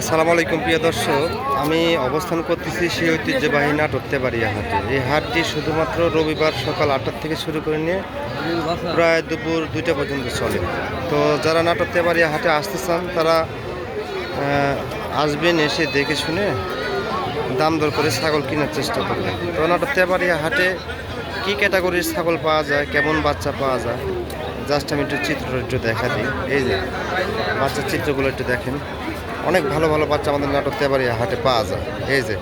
আসসালামু আলাইকুম, প্রিয় দর্শক। আমি অবস্থান করতেছি সেই ঐতিহ্যবাহী নাটক তেবাড়িয়া হাটে। এই হাটটি শুধুমাত্র রবিবার সকাল আটটার থেকে শুরু করে নিয়ে প্রায় দুপুর দুইটা পর্যন্ত চলে। তো যারা নাটক তেবাড়িয়া হাটে আসতে চান, তারা আসবেন এসে দেখে শুনে দাম দর করে ছাগল কেনার চেষ্টা করবেন। তো নাটক তেবাড়িয়া হাটে কী ক্যাটাগরির ছাগল পাওয়া যায়, কেমন বাচ্চা পাওয়া যায়, জাস্ট আমি একটু চিত্র একটু দেখা দিই। এই যে, বাচ্চার চিত্রগুলো একটু দেখেন। অনেক ভালো ভালো বাচ্চা আমাদের নাটক তেবাড়িয়া হাটে পাওয়া যায়। এই যে,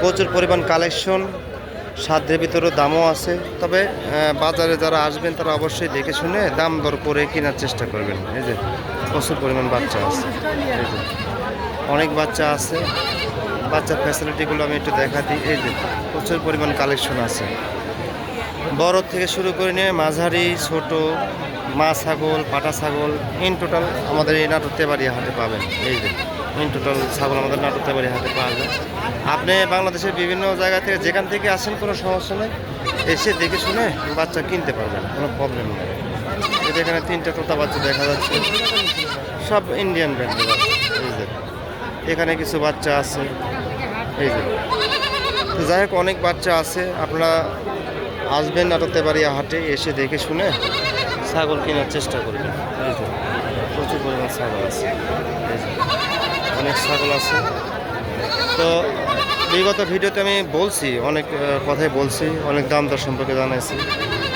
প্রচুর পরিমাণ কালেকশন সাধ্যের ভিতরেও দামও আছে। তবে বাজারে যারা আসবেন তারা অবশ্যই দেখে শুনে দাম দর করে কেনার চেষ্টা করবেন। এই যে, প্রচুর পরিমাণ বাচ্চা আছে। অনেক বাচ্চা আছে। বাচ্চার ফ্যাসিলিটিগুলো আমি একটু দেখা দিই। এই যে, প্রচুর পরিমাণ কালেকশন আছে। বড় থেকে শুরু করে নিয়ে মাঝারি, ছোট মা ছাগল, পাটা ছাগল ইন টোটাল আমাদের এই নাটকতে বাড়ি হাটে পাবেন। এই যে ইন টোটাল ছাগল আমাদের নাটকতে বাড়ি হাটে পাওয়া যায় আপনি বাংলাদেশের বিভিন্ন জায়গা থেকে যেখান থেকে আসেন, কোনো সমস্যা নেই। এসে দেখে শুনে বাচ্চা কিনতে পারবেন, কোনো প্রবলেম নেই। যে এখানে তিনটা তোতা বাচ্চা দেখা যাচ্ছে। সব ইন্ডিয়ান ব্র্যান্ডের এই যে, এখানে কিছু বাচ্চা আছে। এই যে যাই হোক, অনেক বাচ্চা আছে। আপনারা আসবেন নাটকতে বাড়ি হাটে এসে দেখে শুনে ছাগল কেনার চেষ্টা করবেন। প্রচুর পরিমাণ ছাগল আছে। অনেক ছাগল আছে। তো বিগত ভিডিওতে আমি বলছি, অনেক কথাই বলছি, অনেক দাম দর সম্পর্কে জানাইছি।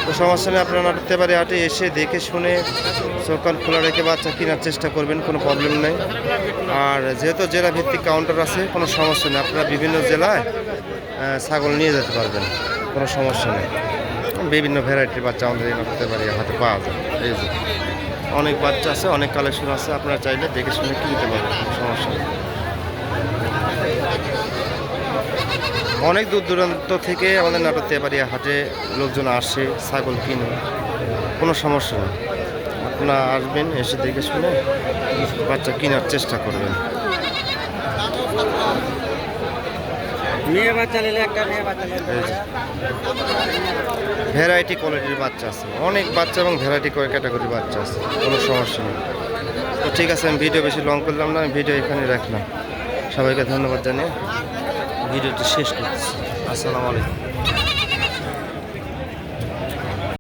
তো সমস্যা নেই, আপনারা নাটকতে বাড়ি হাটে এসে দেখে শুনে সকাল খোলা রেখে বাচ্চা কেনার চেষ্টা করবেন, কোনো প্রবলেম নেই। আর যেহেতু জেলা ভিত্তিক কাউন্টার আছে, কোনো সমস্যা নেই। আপনারা বিভিন্ন জেলায় ছাগল নিয়ে যেতে পারবেন। কোনো সমস্যা নেই। বিভিন্ন ভ্যারাইটির বাচ্চা আমাদের করতে পারি হাতে পাওয়া যায়। এই যে, অনেক বাচ্চা আছে, অনেক কালেকশন আছে, আপনারা চাইলে দেখে শুনে কিনতে পারবেন কোনো সমস্যা নেই। অনেক দূর দূরান্ত থেকে আমাদের নাটক তেবাড়িয়া হাটে লোকজন আসে, ছাগল কিনে। কোনো সমস্যা নেই। আপনারা আসবেন, এসে দেখে শুনে বাচ্চা কেনার চেষ্টা করবেন। মেয়ে বাচ্চা নিলে একটা মেয়ে বাচ্চা নিলে এই যে। ভ্যারাইটি কোয়ালিটির বাচ্চা আছে। অনেক বাচ্চা এবং ভ্যারাইটি ক্যাটাগরির বাচ্চা আছে। কোনো সমস্যা নেই। তো ঠিক আছে আমি ভিডিও বেশি লং করলাম না আমি ভিডিও এখানে রাখলাম। সবাইকে ধন্যবাদ জানিয়ে ভিডিওটি শেষ করছি। আসসালামু আলাইকুম।